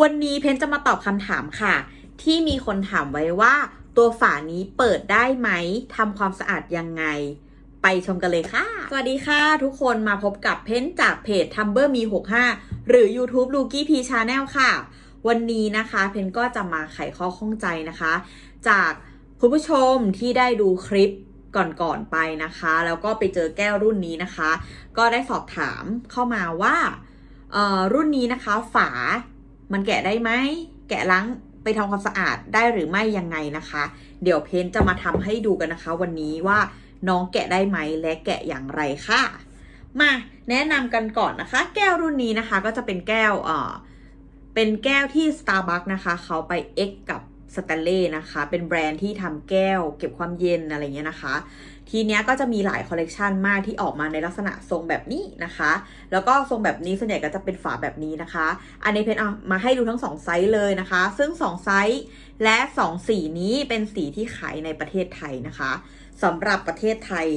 วันนี้เพนจะมาตอบคำถามค่ะ ที่มีคนถามไว้ว่า ตัวฝานี้เปิดได้ไหมทำความสะอาดยังไง ไปชมกันเลยค่ะ สวัสดีค่ะทุกคนมาพบกับเพนจากเพจ t u m b e r Me 65 หรือ YouTube l u k i P Channel ค่ะ วันนี้นะคะเพนก็จะมาไขข้อข้องใจนะคะ จากคุณผู้ชมที่ได้ดูคลิปก่อนๆไปนะคะ แล้วก็ไปเจอแก้วรุ่นนี้นะคะ ก็ได้สอบถามเข้ามาว่าเออรุ่นนี้นะคะฝา มันแกะได้ไหม แกะล้างไปทำความสะอาดได้หรือไม่ยังไงนะคะ เดี๋ยวเพนจะมาทำให้ดูกันนะคะ วันนี้ว่าน้องแกะได้ไหมและแกะอย่างไรค่ะ มาแนะนำกันก่อนนะคะ แก้วรุ่นนี้นะคะก็จะเป็นแก้วเอ่อเป็นแก้วที่ Starbucks นะคะ เขาไป X กับสแตนเล่นะคะ เป็นแบรนด์ที่ทำแก้วเก็บความเย็นอะไรเงี้ยนะคะ ทีเนี้ยก็จะมีหลายคอลเลกชันมากที่ออกมาในลักษณะทรงแบบนี้นะคะ แล้วก็ทรงแบบนี้ส่วนใหญ่ก็จะเป็นฝาแบบนี้นะคะ อันนี้เพนเอามาให้ดูทั้งสองไซส์เลยนะคะ ซึ่งสองไซส์และสองสีนี้เป็นสีที่ขายในประเทศไทยนะคะสำหรับประเทศไทย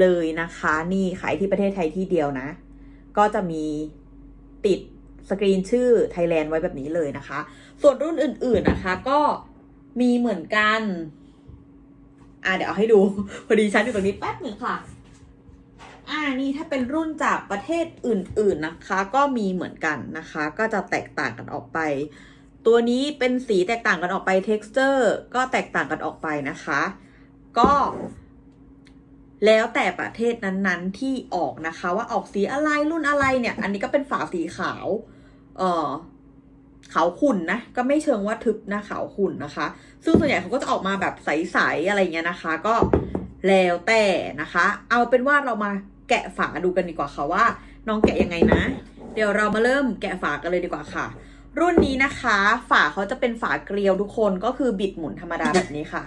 เลยนะคะ นี่ขายที่ประเทศไทยที่เดียวนะ ก็จะมีติดสกรีนชื่อไทยแลนด์ไว้แบบนี้เลยนะคะ ส่วนรุ่นอื่นๆนะคะก็มีเหมือนกัน อะเดี๋ยวเอาให้ดู พอดีฉันอยู่ตรงนี้แป๊บหนึ่งค่ะ อ่านี่ถ้าเป็นรุ่นจากประเทศอื่นๆนะคะ ก็มีเหมือนกันนะคะ ก็จะแตกต่างกันออกไป ตัวนี้เป็นสีแตกต่างกันออกไป texture ก็แตกต่างกันออกไปนะคะ ก็แล้วแต่ประเทศนั้นๆที่ออกนะคะ ว่าออกสีอะไรรุ่นอะไรเนี่ย อันนี้ก็เป็นฝาสีขาว เออ ขาขุ่นนะก็ไม่เชิงว่าทึบนะขาขุ่นนะคะ ซึ่งส่วนใหญ่เขาก็จะออกมาแบบใสๆอะไรเงี้ยนะคะ ก็แล้วแต่นะคะ เอาเป็นว่าเรามาแกะฝาดูกันดีกว่าค่ะว่า น้องแกะยังไงนะ เดี๋ยวเรามาเริ่มแกะฝากันเลยดีกว่าค่ะ รุ่นนี้นะคะ ฝาเขาจะเป็นฝาเกลียวทุกคนก็คือบิดหมุนธรรมดาแบบนี้ค่ะ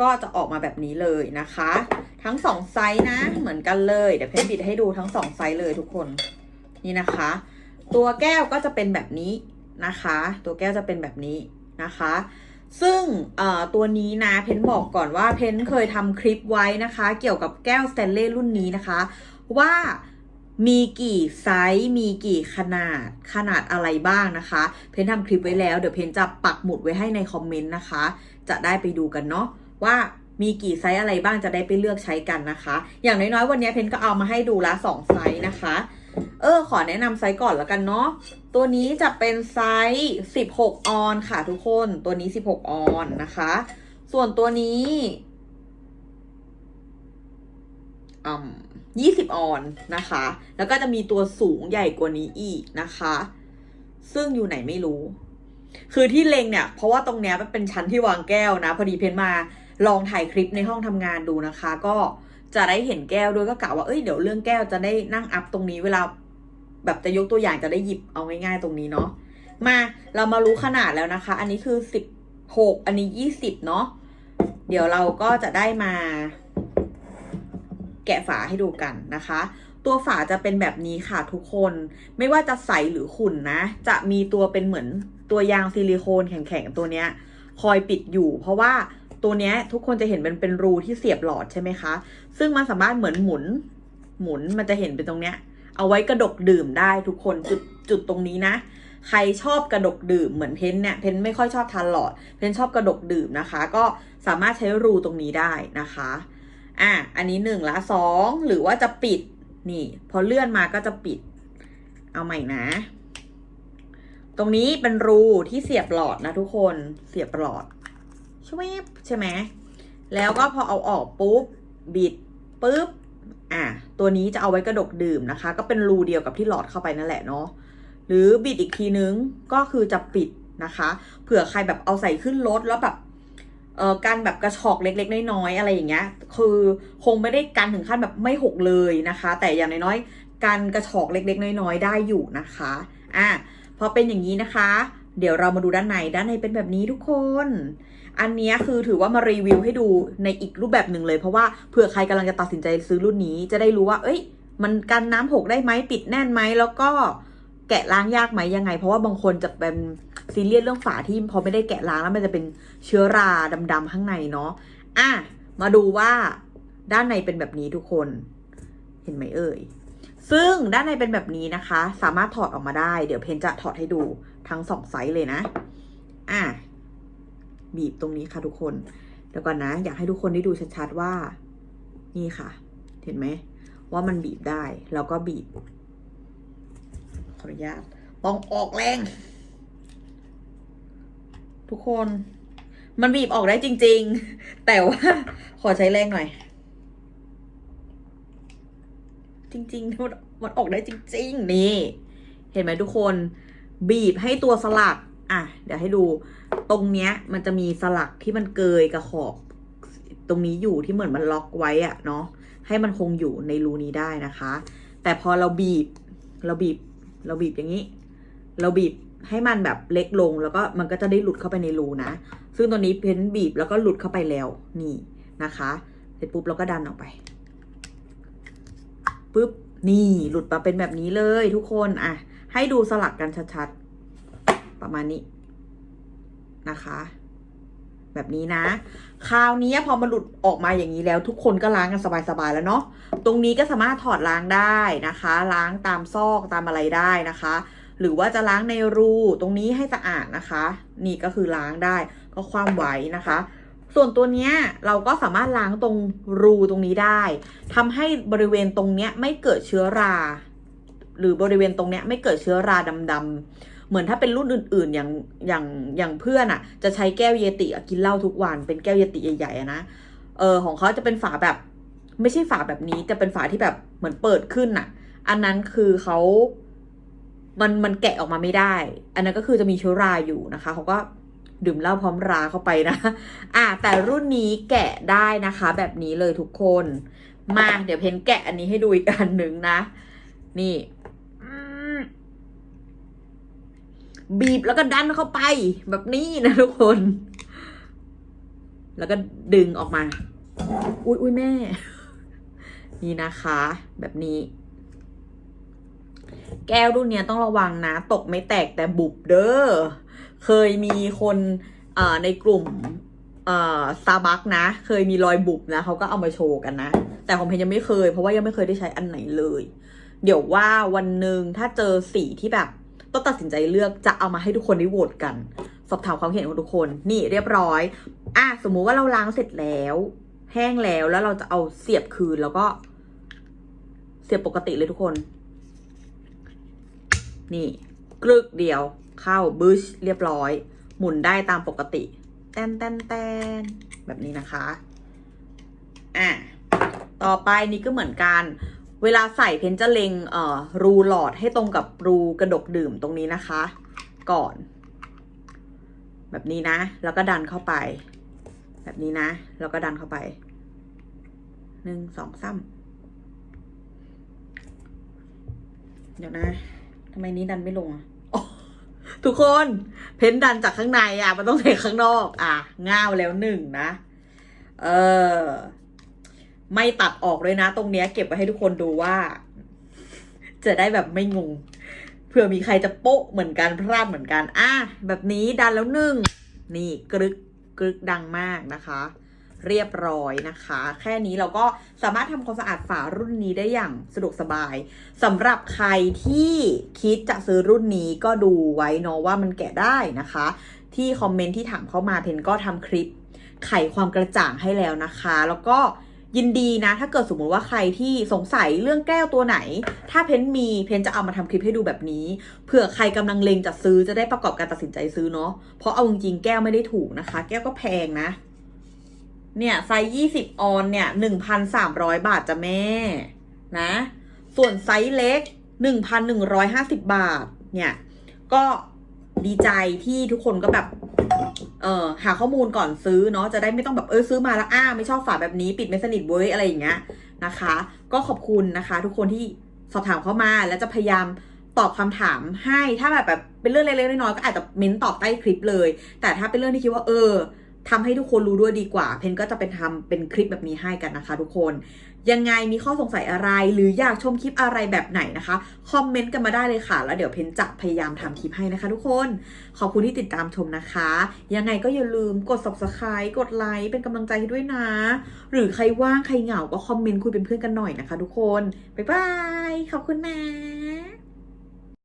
ก็จะออกมาแบบนี้เลยนะคะ ทั้งสองไซส์นะเหมือนกันเลยเดี๋ยวเพนบิดให้ดูทั้งสองไซส์เลยทุกคนนี่นะคะ ตัวแก้วก็จะเป็นแบบนี้นะคะ ตัวแก้วจะเป็นแบบนี้นะคะ ซึ่งตัวนี้นะเพนบอกก่อนว่าเพนเคยทำคลิปไว้นะคะ เกี่ยวกับแก้วสแตนเลสรุ่นนี้นะคะ ว่ามีกี่ไซส์มีกี่ขนาดขนาดอะไรบ้างนะคะ เพนทำคลิปไว้แล้ว เดี๋ยวเพนจะปักหมุดไว้ให้ในคอมเมนต์นะคะ จะได้ไปดูกันเนาะว่ามีกี่ไซส์อะไรบ้างจะได้ไปเลือกใช้กันนะคะ อย่างน้อยๆวันนี้เพนก็เอามาให้ดูละสองไซส์นะคะ เออ ขอแนะนำไซส์ก่อนแล้วกันเนาะ ตัวนี้จะเป็นไซส์ 16 ออนค่ะทุกคน ตัวนี้ 16 ออนนะคะ ส่วนตัวนี้อืม20ออนนะคะ แล้วก็จะมีตัวสูงใหญ่กว่านี้อีกนะคะ ซึ่งอยู่ไหนไม่รู้ คือที่เลงเนี่ย เพราะว่าตรงเนี้ยมันเป็นชั้นที่วางแก้วนะ พอดีเพนมาลองถ่ายคลิปในห้องทำงานดูนะคะ ก็ จะได้เห็นแก้วด้วยก็กะว่าเอ้ยเดี๋ยวเรื่องแก้วจะได้นั่งอัพตรงนี้เวลา แบบจะยกตัวอย่างจะได้หยิบเอาง่ายๆตรงนี้เนาะมาเรามารู้ขนาดแล้วนะคะ อันนี้คือสิบหกอันนี้ยี่สิบเนาะเดี๋ยวเราก็จะได้มา แกะฝาให้ดูกันนะคะ ตัวฝาจะเป็นแบบนี้ค่ะทุกคน ไม่ว่าจะใสหรือขุ่นนะ จะมีตัวเป็นเหมือนตัวยางซิลิโคนแข็งๆตัวเนี้ย คอยปิดอยู่ เพราะว่า ตัวเนี้ยทุกคนจะเห็นเป็นเป็นรูที่เสียบหลอดใช่ไหมคะ ซึ่งมันสามารถเหมือนหมุน หมุนมันจะเห็นเป็นตรงเนี้ย เอาไว้กระดกดื่มได้ทุกคนจุดจุดตรงนี้นะ ใครชอบกระดกดื่มเหมือนเพนเนี่ยเพนไม่ค่อยชอบทานหลอด เพนชอบกระดกดื่มนะคะ ก็สามารถใช้รูตรงนี้ได้นะคะอะอันนี้หนึ่งละสองหรือว่าจะปิดนี่ พอเลื่อนมาก็จะปิด เอาใหม่นะ ตรงนี้เป็นรูที่เสียบหลอดนะทุกคนเสียบหลอด ชวบใช่ไหมแล้วก็พอเอาออกปุ๊บบิดปุ๊บอะตัวนี้จะเอาไว้กระดกดื่มนะคะ ก็เป็นรูเดียวกับที่หลอดเข้าไปนั่นแหละเนาะหรือบิดอีกทีนึงก็คือจะปิดนะคะเผื่อใครแบบเอาใส่ขึ้นรถแล้วแบบเอ่อการแบบกระชอกเล็กๆน้อยๆอะไรอย่างเงี้ย คือคงไม่ได้การถึงขั้นแบบไม่หกเลยนะคะ แต่อย่างน้อยๆการกระชอกเล็กๆน้อยๆได้อยู่นะคะอะพอเป็นอย่างนี้นะคะ เดี๋ยวเรามาดูด้านใน ด้านในเป็นแบบนี้ทุกคน อันนี้คือถือว่ามารีวิวให้ดูในอีกรูปแบบหนึ่งเลย เพราะว่าเผื่อใครกำลังจะตัดสินใจซื้อรุ่นนี้ จะได้รู้ว่า เอ้ย มันกันน้ำหกได้ไหมปิดแน่นไหม แล้วก็แกะล้างยากไหมยังไง เพราะว่าบางคนจะเป็นซีเรียสเรื่องฝาที่พอไม่ได้แกะล้างแล้วมันจะเป็นเชื้อราดำๆข้างในเนาะ อะ มาดูว่าด้านในเป็นแบบนี้ทุกคน เห็นไหมเอ่ย ซึ่งด้านในเป็นแบบนี้นะคะ สามารถถอดออกมาได้ เดี๋ยวเพนจะถอดให้ดูทั้งสองไซส์เลยนะ อะ บีบตรงนี้ค่ะทุกคน เดี๋ยวก่อนนะ อยากให้ทุกคนได้ดูชัดๆว่า นี่ค่ะ เห็นไหม ว่ามันบีบได้ แล้วก็บีบ ขออนุญาตต้องออกแรง ทุกคน มันบีบออกได้จริง ๆ แต่ว่าขอใช้แรงหน่อย จริงๆมันมันออกได้จริง ๆ นี่ เห็นไหมทุกคนบีบให้ตัวสลัก อะ เดี๋ยวให้ดู ตรงเนี้ย มันจะมีสลักที่มันเกยกับขอบ ตรงนี้อยู่ที่เหมือนมันล็อกไว้อะเนาะให้มันคงอยู่ในรูนี้ได้นะคะ แต่พอเราบีบ เราบีบ เราบีบอย่างนี้ เราบีบให้มันแบบเล็กลงแล้วก็มันก็จะได้หลุดเข้าไปในรูนะ ซึ่งตัวนี้เพ้นบีบแล้วก็หลุดเข้าไปแล้วนี่นะคะ เสร็จปุ๊บเราก็ดันออกไป ปุ๊บ นี่หลุดมาเป็นแบบนี้เลยทุกคนอะให้ดูสลักกันชัดๆ ประมาณนี้นะคะ แบบนี้นะ คราวนี้พอมันหลุดออกมาอย่างนี้แล้ว ทุกคนก็ล้างกันสบายๆแล้วเนาะตรงนี้ก็สามารถถอดล้างได้นะคะ ล้างตามซอกตามอะไรได้นะคะ หรือว่าจะล้างในรูตรงนี้ให้สะอาดนะคะ นี่ก็คือล้างได้ก็คว่ำไว้นะคะ ส่วนตัวเนี้ยเราก็สามารถล้างตรงรูตรงนี้ได้ทำให้บริเวณตรงเนี้ยไม่เกิดเชื้อรา หรือบริเวณตรงเนี้ยไม่เกิดเชื้อราดำๆเหมือนถ้าเป็นรุ่นอื่นๆอย่างอย่างอย่างเพื่อนอะ่ะ จะใช้แก้วเยติกินเหล้าทุกวัน เป็นแก้วเยติใหญ่ๆนะเออของเขาจะเป็นฝาแบบ ไม่ใช่ฝาแบบนี้จะเป็นฝาที่แบบเหมือนเปิดขึ้นน่ะ อันนั้นคือเขามันมันแกะออกมาไม่ได้ อันนั้นก็คือจะมีเชื้อราอยู่นะคะเขาก็ ดื่มเหล้าพร้อมราเข้าไปนะ อะแต่รุ่นนี้แกะได้นะคะ แบบนี้เลยทุกคน มาเดี๋ยวเพนแกะอันนี้ให้ดูอีกอันหนึ่งนะ นี่บีบแล้วก็ดันเข้าไปแบบนี้นะทุกคน แล้วก็ดึงออกมา อุ้ยอุ้ยแม่ นี่นะคะ แบบนี้ แก้วรุ่นนี้ต้องระวังนะ ตกไม่แตกแต่บุบเด้อ เคยมีคนในกลุ่มเอ่อซาบักนะ เคยมีรอยบุบนะเขาก็เอามาโชว์กันนะ แต่ของเพนยังไม่เคย เพราะว่ายังไม่เคยได้ใช้อันไหนเลย เดี๋ยวว่าวันหนึ่งถ้าเจอสีที่แบบต้องตัดสินใจเลือกจะเอามาให้ทุกคนได้โหวตกัน สอบถามความเห็นของทุกคน นี่เรียบร้อย อะสมมุติว่าเราล้างเสร็จแล้ว แห้งแล้วแล้วเราจะเอาเสียบคืนแล้วก็ เสียบปกติเลยทุกคน นี่กรึกเดียว เข้าบูชเรียบร้อย หมุนได้ตามปกติ แต้นแต้นแต้นแบบนี้นะคะ อะ ต่อไปนี่ก็เหมือนกัน เวลาใส่เพนจะเล็งเอ่อรูหลอดให้ตรงกับรูกระดกดื่มตรงนี้นะคะ ก่อน แบบนี้นะ แล้วก็ดันเข้าไป แบบนี้นะ แล้วก็ดันเข้าไปหนึ่งสองสามเดี๋ยวนะทำไมนี้ดันไม่ลงอะ ทุกคนเพ้นดันจากข้างในอะ มันต้องเทข้างนอก อะง่าวแล้วหนึ่งนะ เออ ไม่ตัดออกเลยนะ ตรงเนี้ย เก็บไว้ให้ทุกคนดูว่า จะได้แบบไม่งงเผื่อมีใครจะโป๊ะเหมือนกันพลาดเหมือนกันอะแบบนี้ดันแล้วหนึ่งนี่กรึกกรึกดังมากนะคะ เรียบร้อยนะคะ แค่นี้เราก็สามารถทำความสะอาดฝารุ่นนี้ได้อย่างสะดวกสบายสำหรับใครที่คิดจะซื้อรุ่นนี้ก็ดูไว้เนาะว่ามันแกะได้นะคะ ที่คอมเมนต์ที่ถามเข้ามาเพนก็ทำคลิปไขความกระจ่างให้แล้วนะคะ แล้วก็ยินดีนะ ถ้าเกิดสมมุติว่าใครที่สงสัยเรื่องแก้วตัวไหน ถ้าเพนมีเพนจะเอามาทำคลิปให้ดูแบบนี้เผื่อใครกำลังเลงจะซื้อจะได้ประกอบการตัดสินใจซื้อเนาะเพราะเอาจริงๆแก้วไม่ได้ถูกนะคะ แก้วก็แพงนะ เนี่ยไซส์ยี่สิบออนเนี่ยหนึ่งพันสามร้อยบาทจ้ะแม่นะ ส่วนไซส์เล็กหนึ่งพันหนึ่งร้อยห้าสิบบาท เนี่ย ก็ดีใจที่ทุกคนก็แบบ เออหาข้อมูลก่อนซื้อเนาะจะได้ไม่ต้องแบบเออซื้อมาแล้วอ้าไม่ชอบฝาแบบนี้ปิดไม่สนิทเว้ยอะไรอย่างเงี้ยนะคะ ก็ขอบคุณนะคะ ทุกคนที่สอบถามเข้ามาแล้วจะพยายามตอบคำถามให้ถ้าแบบแบบเป็นเรื่องเล็กๆน้อยๆก็อาจจะเม้นตอบใต้คลิปเลย แต่ถ้าเป็นเรื่องที่คิดว่าเออ ทำให้ทุกคนรู้ด้วยดีกว่า เพนก็จะเป็นทำเป็นคลิปแบบนี้ให้กันนะคะ ทุกคน ยังไงมีข้อสงสัยอะไร หรืออยากชมคลิปอะไรแบบไหนนะคะ คอมเมนต์กันมาได้เลยค่ะ แล้วเดี๋ยวเพนจะพยายามทำคลิปให้นะคะ ทุกคน ขอบคุณที่ติดตามชมนะคะ ยังไงก็อย่าลืมกด subscribe กดไลค์เป็นกำลังใจให้ด้วยนะ หรือใครว่างใครเหงาก็คอมเมนต์คุยเป็นเพื่อนกันหน่อยนะคะ ทุกคน บ๊ายบาย ขอบคุณนะ